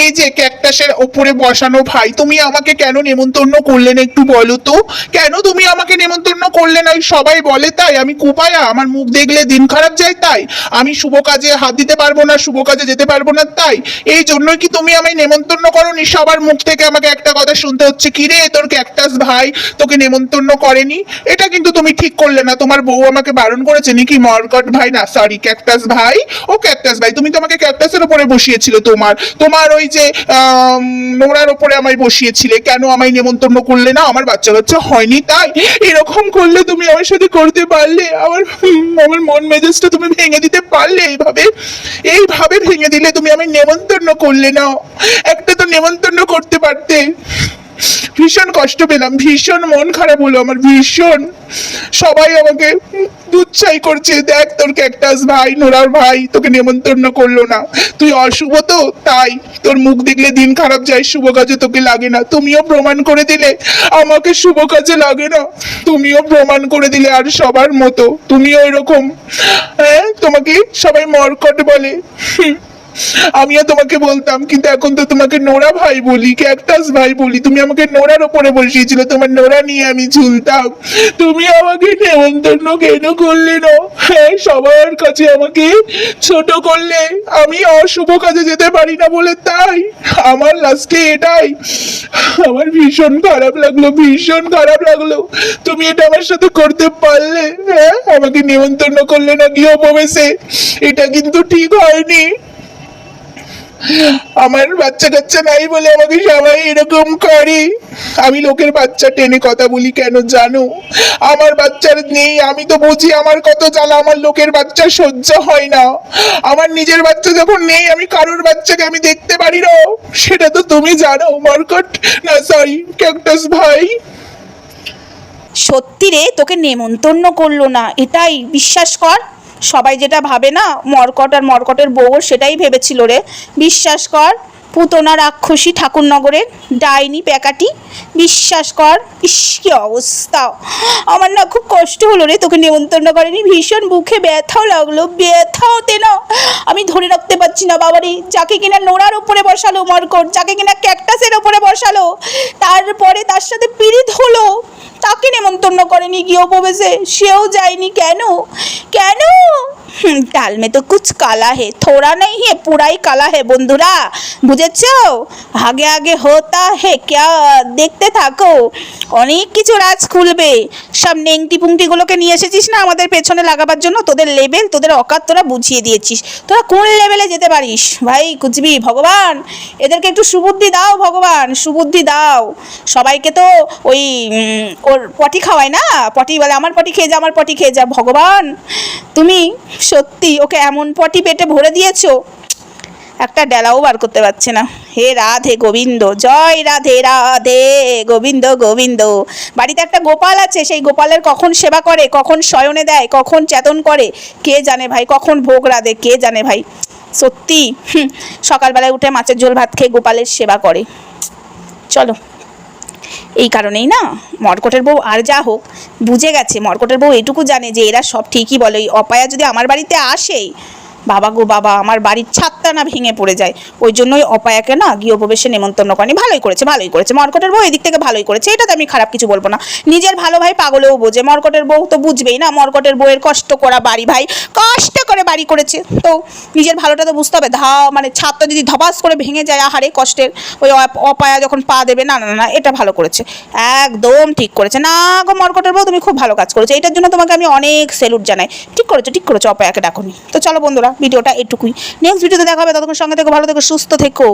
এই যে ক্যাকটাসের ওপরে বসানো ভাই, তুমি আমাকে কেন নেমন্তন্ন করলে না একটু বলো তো? কেন তুমি আমাকে নেমন্তন্ন করলে না? সবাই বলে তাই, আমি কুপায়া, আমার মুখ দেখলে দিন খারাপ যায় তাই। আমি শুভ কাজে হাত দিতে পারব না, শুভ কাজে যেতে পারব না তাই। এই জন্যই কি তুমি আমায় নেমন্তন্ন করনি? সবার মুখ থেকে আমাকে একটা কথা শুনতে হচ্ছে। কি রে তোর ক্যাকটাস ভাই? তোকে নেমন্তন্ন করেনি? এটা কিন্তু তুমি ঠিক করলে না। তোমার বউ আমাকে বারণ করেছে নাকি? মরকট ভাই, না সরি ক্যাকটাস ভাই। ও ক্যাকটাস ভাই, তুমি তো আমাকে ক্যাকটাসের উপরে বসিয়েছিল তোমার। তোমার ওই যে নোংরার ওপরে আমায় বসিয়েছিলে। কেন আমায় নেমন্তন্ন করলে না? আমার বাচ্চা বাচ্চা হয়নি, তাই এরকম করলে তুমি আমার সাথে করতে পারলে। আমার আমার মন মেজাজটা তুমি ভেঙে দিতে পারলে এইভাবে। এইভাবে ভেঙে দিলে তুমি আমায় নেমন্তন্ন করলে না। একটা তো নেমন্তন্ন করতে পারতে। ভীষণ কষ্ট পেলাম, ভীষণ মন খারাপ হলো আমার, ভীষণ। সবাই আমাকে দুচ্ছাই করছে, দেখ তোর ক্যাকটাস ভাই, নোরার ভাই, তোকে নেমন্তন্ন করল না। তুই অশুভ তো, তাই তোর মুখ দেখলে দিন খারাপ যায়, শুভ কাজে তোকে লাগে না। তুমিও প্রমাণ করে দিলে, আমাকে শুভ কাজে লাগে না। তুমিও প্রমাণ করে দিলে আর সবার মতো। তুমিও এরকম হ্যাঁ? তোমাকে সবাই মরকট বলে। আমিও তোমাকে বলতাম, কিন্তু এখন তো তোমাকে নোরা ভাই বলি, ক্যাকটাস ভাই বলি। তুমি আমাকে নোরার ওপরে বসিয়েছিল, তোমার নোরা নিয়ে আমি ঝুলতাম। তুমি আমাকে নেমন্তন্ন কেন করলে না? হ্যাঁ সবার কাছে আমাকে ছোট করলে। আমি অশুভ কাজে যেতে পারি না বলে তাই। আমার লাস্টে এটাই। আমার ভীষণ খারাপ লাগল, ভীষণ খারাপ লাগল। তুমি এটা আমার সাথে করতে পারলে হ্যাঁ? আমাকে নেমন্তন্ন করলে না গৃহ প্রবেশে এটা কিন্তু ঠিক হয়নি। আমার বাচ্চা কাচ্চা নাই বলে আমাকে সবাই এরকম করে। আমি লোকের বাচ্চা টেনে কথা বলি কেন জানো? আমার বাচ্চার নেই, আমি তো বুঝি আমার কত জ্বালা, আমার লোকের বাচ্চা সহ্য হয় না। আমার নিজের বাচ্চা যখন নেই, আমি কারোর বাচ্চাকে আমি দেখতে পারি না। সেটা তো তুমি জানো, মরকট। না সরি ক্যাকটাস ভাই। সত্যি রে, তোকে নেমন্তন্ন করল না, এটাই, বিশ্বাস কর। সবাই যেটা ভাবে না, মরকট আর মরকটের বউ সেটাই ভেবেছিল রে। বিশ্বাস কর, পুতনা রাক্ষসী ঠাকুরনগরের ডাইনি প্যাকাটি। বিশ্বাস কর, ইস কি অবস্থা। আমার না খুব কষ্ট হলো রে তোকে নেমন্তন্ন করেনি ভীষণ বুকে ব্যথাও লাগল ব্যথা হতে না। আমি ধরে রাখতে পারছি না বাবারে, যাকে কিনা নোড়ার উপরে বসালো মরকট, যাকে কিনা ক্যাকটাসের উপরে বসালো। তারপরে তার সাথে পীড়িত হলো। তাকে নেমন্তন্ন করেনি গিয়ে উপবেশে সেও যায়নি। কেন? কেন ডাল মে তো কুছ কালা হে, থোড়া নেই হে, পুরাই কালা হে বন্ধুরা। বুঝেছ? আগে আগে হতা হে, ক্যা দেখতে থাকো। অনেক কিছু রাজ খুলবে। সব নেংটি পুংটিগুলোকে নিয়ে এসেছিস না আমাদের পেছনে লাগাবার জন্য? তোদের লেভেল, তোদের অকাত তোরা বুঝিয়ে দিয়েছিস। তোরা কোন লেভেলে যেতে পারিস? ভাই, কুচবি, ভগবান! এদেরকে একটু সুবুদ্ধি দাও, ভগবান! সুবুদ্ধি দাও। সবাইকে তো ওই ওর পটি খাওয়ায় না? পটি বলে, আমার পটি খেয়ে যা, আমার পটি খেয়ে যা, ভগবান! তুমি সত্যি ওকে এমন পটি পেটে ভরে দিয়েছ? একটা ডেলাও বার করতে পারছে না। হে রাধে গোবিন্দ, জয় রাধে রাধে গোবিন্দ গোবিন্দ। বাড়িতে একটা গোপাল আছে, সেই গোপালের কখন সেবা করে, কখন শয়নে দেয়, কখন চেতন করে, কে জানে ভাই, কখন ভোগ রাধে, কে জানে ভাই। সত্যি সকালবেলায় উঠে মাছের ঝোল ভাত খেয়ে গোপালের সেবা করে। চলো। এই কারণেই না, মর্কটের বউ আর যা হোক, বুঝে গেছে। মর্কটের বউ এটুকু জানে যে এরা সব ঠিকই বলে। অপায়া যদি আমার বাড়িতে আসে বাবা গো বাবা আমার বাড়ির ছাদটা না ভেঙে পড়ে যায়। ওই জন্যই অপায়াকে না গৃহপ্রবেশে নেমন্তন্ন করেনি। ভালোই করেছে ভালোই করেছে। মরকটের বউ এদিক থেকে ভালোই করেছে এটাতে আমি খারাপ কিছু বলব না। নিজের ভালো ভাই পাগলেও বোঝে মর্কটের বউ তো বুঝবেই না। মর্কটের বউয়ের কষ্ট করা বাড়ি ভাই কষ্ট করে বাড়ি করেছে। তো নিজের ভালোটা তো বুঝতে হবে। ধা মানে ছাদটা যদি ধপাস করে ভেঙে যায় আহারে কষ্টের। ওই অপ- অপায়া যখন পা দেবে না না, না এটা ভালো করেছে। একদম ঠিক করেছে। না গো মর্কটের বউ তুমি খুব ভালো কাজ করেছ। এটার জন্য তোমাকে আমি অনেক সেলুট জানাই। ঠিক করেছ ঠিক করেছ অপায়াকে ডাকুনি। তো চলো বন্ধুরা ভিডিওটা এটুকুই। নেক্সট ভিডিওতে দেখা হবে ততক্ষণ সঙ্গে থেকে ভালো থেকো সুস্থ থেকো।